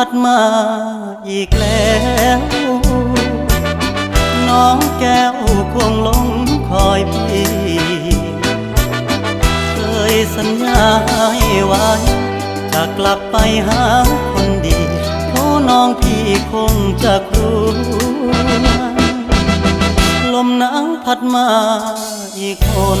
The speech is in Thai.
พัดมาอีกแล้ว น้องแก้วคงหลงคอยพี่ เคยสัญญาให้ไว้ จะกลับไปหาคนดีเพราะน้องพี่คงจะกลัวลมหนาวพัดมาอีกคน